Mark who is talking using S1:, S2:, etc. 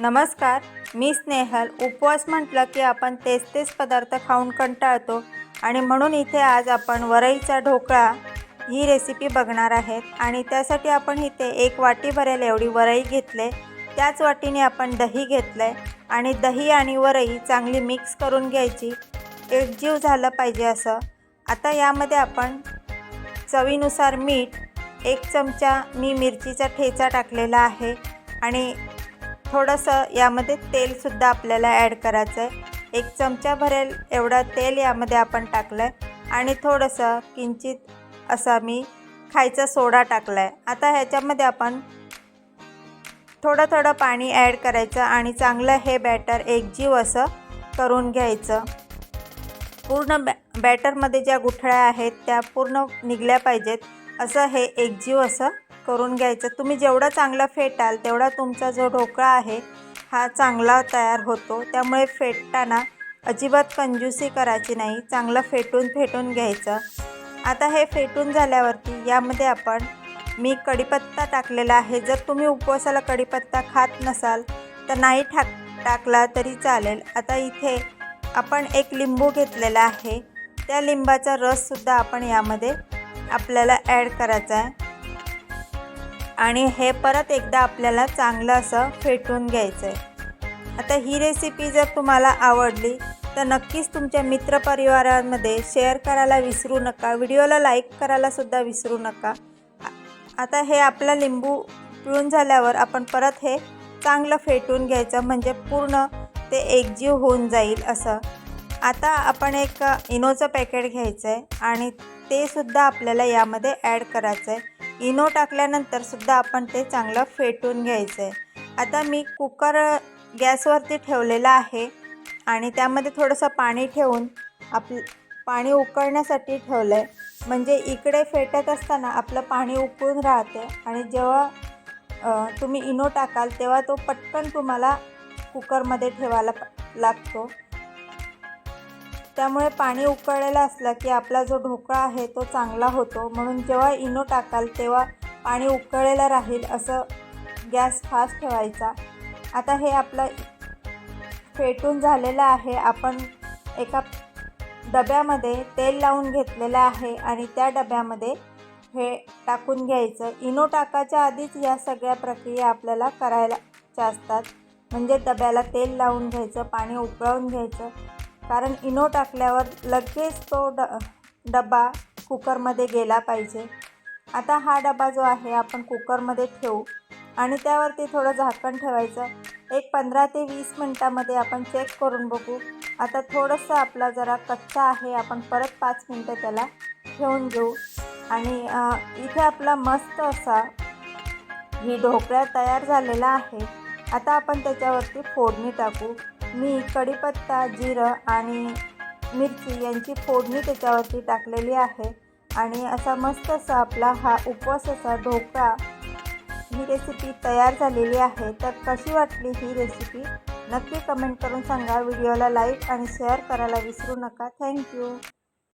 S1: नमस्कार मी स्नेहल. उपवास म्हटलं की आपण तेच तेच पदार्थ खाऊन कंटाळतो आणि म्हणून इथे आज आपण वरईचा ढोकळा ही रेसिपी बघणार आहेत आणि त्यासाठी आपण इथे एक वाटी भरेल एवढी वरई घेतले. त्याच वाटीने आपण दही घेतलं आहे आणि दही आणि वरई चांगली मिक्स करून घ्यायची. एकजीव झालं पाहिजे असं. आता यामध्ये आपण चवीनुसार मीठ एक चमचा मी मिरचीचा ठेचा टाकलेला आहे आणि थोडंसं यामध्ये तेलसुद्धा आपल्याला ॲड करायचं आहे एक चमचा भरेल एवढं तेल यामध्ये आपण टाकलं आहे आणि थोडंसं किंचित असा मी खायचा सोडा टाकला आहे आता ह्याच्यामध्ये आपण थोडं थोडं पाणी ॲड करायचं आणि चांगलं हे बॅटर एकजीव असं करून घ्यायचं. पूर्ण बॅ बॅटरमध्ये ज्या गुठळ्या आहेत त्या पूर्ण निघल्या पाहिजेत. असं हे एकजीव असं करून घ्यायचं. तुम्ही जेवढं चांगलं फेटाल तेवढा तुमचा जो ढोकळा आहे हा चांगला तयार होतो. त्यामुळे फेटताना अजिबात कंजूसी करायची नाही. चांगलं फेटून फेटून घ्यायचं. आता हे फेटून झाल्यावरती यामध्ये आपण मी कढीपत्ता टाकलेला आहे. जर तुम्ही उपवासाला कढीपत्ता खात नसाल तर नाही ठाक टाकला तरी चालेल. आता इथे आपण एक लिंबू घेतलेला आहे. त्या लिंबाचा रससुद्धा आपण यामध्ये आपल्याला ॲड करायचा आहे. आणि हे परत एकदा आपल्याला चांगलं असं फेटून घ्यायचं आहे. आता ही रेसिपी जर तुम्हाला आवडली तर नक्कीच तुमच्या मित्रपरिवारामध्ये शेअर करायला विसरू नका. व्हिडिओला लाईक करायलासुद्धा विसरू नका. आता हे आपला लिंबू पिळून झाल्यावर आपण परत हे चांगलं फेटून घ्यायचं म्हणजे पूर्ण ते एकजीव होऊन जाईल असं. आता आपण एक इनोचं पॅकेट घ्यायचं आहे आणि ते सुद्धा आपल्याला यामध्ये ॲड करायचं आहे. इनो टाकल्यानंतर सुद्धा आपण ते चांगलं फेटून घ्यायचं आहे आता मी कुकर गॅसवरती ठेवलेला आहे आणि त्यामध्ये थोडंसं पाणी ठेवून आप पाणी उकळण्यासाठी ठेवलं आहे म्हणजे इकडे फेटत असताना आपलं पाणी उकळून राहते आणि जेव्हा तुम्ही इनो टाकाल तेव्हा तो पटकन तुम्हाला कुकरमध्ये ठेवायला लागतो. त्यामुळे पाणी उकळलेलं असलं की आपला जो ढोकळा आहे तो चांगला होतो. म्हणून जेव्हा इनो टाकाल तेव्हा पाणी उकळलेलं राहील असं गॅस फास्ट ठेवायचा. आता हे आपलं फेटून झालेलं आहे. आपण एका डब्यामध्ये तेल लावून घेतलेलं आहे आणि त्या डब्यामध्ये हे टाकून घ्यायचं. इनो टाकाच्या आधीच या सगळ्या प्रक्रिया आपल्याला करायला असतात. म्हणजे डब्याला तेल लावून घ्यायचं पाणी उकळवून घ्यायचं. कारण इनो टाकल्यावर लगेच तो ड डबा कुकरमध्ये गेला पाहिजे. आता हा डबा जो आहे आपण कुकरमध्ये ठेवू. आणि त्यावरती थोडं झाकण ठेवायचं. एक पंधरा ते वीस मिनटामध्ये आपण चेक करून बघू. आता थोडंसं आपला जरा कच्चा आहे आपण परत पाच मिनटं त्याला ठेवून घेऊ. आणि इथे आपला मस्त असा ही ढोकळा तयार झालेला आहे. आता आपण त्याच्यावरती फोडणी टाकू. मी कढीपत्ता जिरं आणि मिरची यांची फोडणी त्याच्यावरती टाकलेली आहे. आणि असा मस्त असा आपला हा उपवास असा ढोकळा ही रेसिपी तयार झालेली आहे. तर कशी वाटली ही रेसिपी नक्की कमेंट करून सांगा. व्हिडिओला लाईक आणि शेअर करायला विसरू नका. थँक्यू